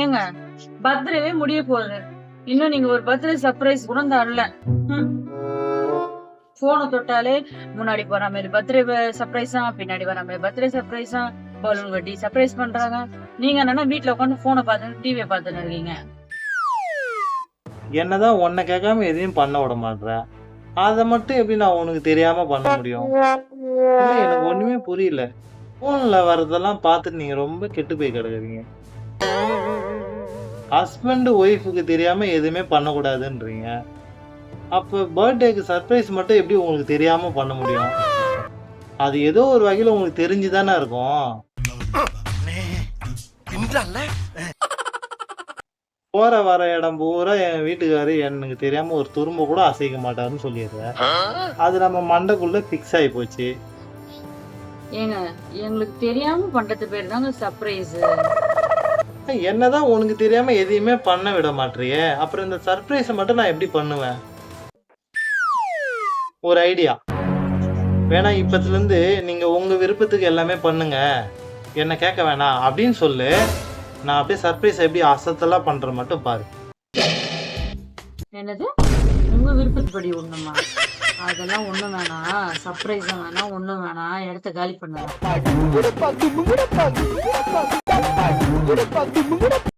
ஏங்க பர்த்டேவே முடிய போகுது. இன்னும் நீங்க ஒரு பர்த்டே சர்ப்ரைஸ் கூட தரல போனை தொட்டாலே முன்னாடி போற மாதிரி பர்த்டே சர்ப்ரைஸா பின்னாடி வர மாதிரி பர்த்டே சர்ப்ரைஸா பலூன் கட்டி சர்ப்ரைஸ் பண்றாங்க. நீங்க என்னன்னா வீட்டுல உட்காந்து போனை பார்த்து டிவியை பார்த்துட்டு இருக்கீங்க. என்னதான் உன்னை கேட்காம எதையும் பண்ண விட மாட்ற. அதை மட்டும் எப்படி நான் உனக்கு தெரியாம பண்ண முடியும்? எனக்கு ஒண்ணுமே புரியல. போன்ல வர்றதெல்லாம் பார்த்துட்டு நீங்க ரொம்ப கெட்டு போய் கிடக்குறீங்க. ஹஸ்பண்ட் ஒய்ஃபுக்கு தெரியாமல் எதுவுமே பண்ணக்கூடாதுன்றீங்க. அப்போ பர்த்டேக்கு சர்ப்ரைஸ் மட்டும் எப்படி உங்களுக்கு தெரியாமல் பண்ண முடியும்? அது ஏதோ ஒரு வகையில் உங்களுக்கு தெரிஞ்சு தானே இருக்கும். போற வர இடம் பூரா என் வீட்டுக்காரு எனக்கு தெரியாம ஒரு துரும்ப கூட அசைக்க மாட்டாருன்னு சொல்லிடுறேன் அது நம்ம மண்டைக்குள்ள ஃபிக்ஸ் ஆகி போச்சு. ஏங்க எங்களுக்கு தெரியாம பண்றது பேர் தாங்க சர்ப்ரைஸ் என்னதான் உனக்கு தெரியாம எதையுமே பண்ண விட மாட்டியே அப்புறம் இந்த சர்ப்ரைஸை மட்டும் நான் எப்படி பண்ணுவேன்? ஒரு ஐடியா வேணா இப்பத்துல இருந்து நீங்க உங்க விருப்பத்துக்கு எல்லாமே பண்ணுங்க. என்ன கேட்க வேணாம் அப்படின்னு சொல்லு. நான் அப்படியே சர்ப்ரைஸ் எப்படி அசத்தெல்லாம் பண்ற மட்டும் பாரு. என்னது? உங்க விருப்பத்துப்படி ஒண்ணுமா? அதெல்லாம் ஒண்ணு வேணாம். சர்ப்ரைஸ் வேணாம் ஒண்ணும் வேணாம். இடத்த காலி பண்ணுங்க